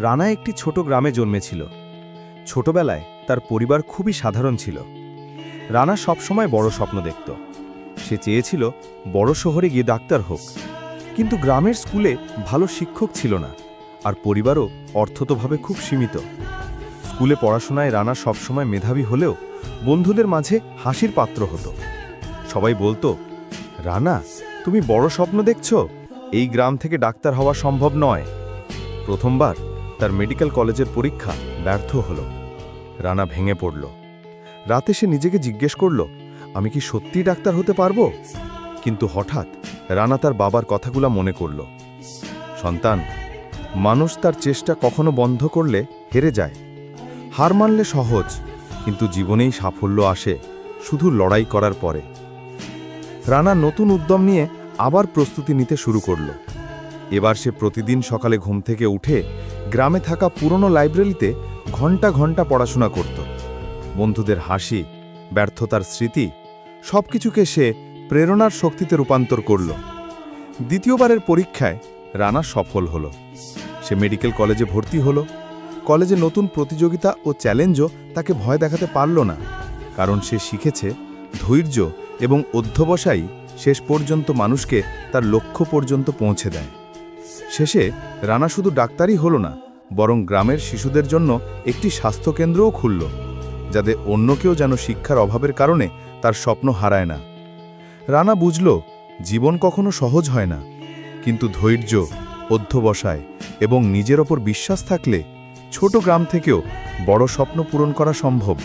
রানা একটি ছোট গ্রামে জন্মেছিল। ছোটবেলায় তার পরিবার খুবই সাধারণ ছিল। রানা সবসময় বড় স্বপ্ন দেখত। সে চেয়েছিল বড় শহরে গিয়ে ডাক্তার হোক। কিন্তু গ্রামের স্কুলে ভালো শিক্ষক ছিল না আর পরিবারও অর্থতভাবে খুব সীমিত। স্কুলে পড়াশোনায় রানা সবসময় মেধাবী হলেও বন্ধুদের মাঝে হাসির পাত্র হতো। সবাই বলতো, রানা, তুমি বড় স্বপ্ন দেখছ? এই গ্রাম থেকে ডাক্তার হওয়া সম্ভব নয়। প্রথমবার তার মেডিকেল কলেজের পরীক্ষা ব্যর্থ হল। রানা ভেঙে পড়ল। রাতে সে নিজেকে জিজ্ঞেস করল, আমি কি সত্যিই ডাক্তার হতে পারব? কিন্তু হঠাৎ রানা তার বাবার কথাগুলা মনে করল। সন্তান, মানুষ তার চেষ্টা কখনো বন্ধ করলে হেরে যায়। হার মানলে সহজ, কিন্তু জীবনেই সাফল্য আসে শুধু লড়াই করার পরে। রানা নতুন উদ্যম নিয়ে আবার প্রস্তুতি নিতে শুরু করল। এবার সে প্রতিদিন সকালে ঘুম থেকে উঠে গ্রামে থাকা পুরনো লাইব্রেরিতে ঘণ্টা ঘণ্টা পড়াশোনা করত। বন্ধুদের হাসি, ব্যর্থতার স্মৃতি সব কিছুকে সে প্রেরণার শক্তিতে রূপান্তর করল। দ্বিতীয়বারের পরীক্ষায় রানা সফল হল। সে মেডিকেল কলেজে ভর্তি হল। কলেজে নতুন প্রতিযোগিতা ও চ্যালেঞ্জও তাকে ভয় দেখাতে পারল না। কারণ সে শিখেছে ধৈর্য এবং অধ্যবসায়ী শেষ পর্যন্ত মানুষকে তার লক্ষ্য পর্যন্ত পৌঁছে দেয়। শেষে রানা শুধু ডাক্তারই হল না, বরং গ্রামের শিশুদের জন্য একটি স্বাস্থ্যকেন্দ্রও খুলল, যাতে অন্য কেউ যেন শিক্ষার অভাবের কারণে তার স্বপ্ন হারায় না। রানা বুঝল, জীবন কখনো সহজ হয় না, কিন্তু ধৈর্য, অধ্যবসায় এবং নিজের ওপর বিশ্বাস থাকলে ছোট গ্রাম থেকেও বড় স্বপ্ন পূরণ করা সম্ভব।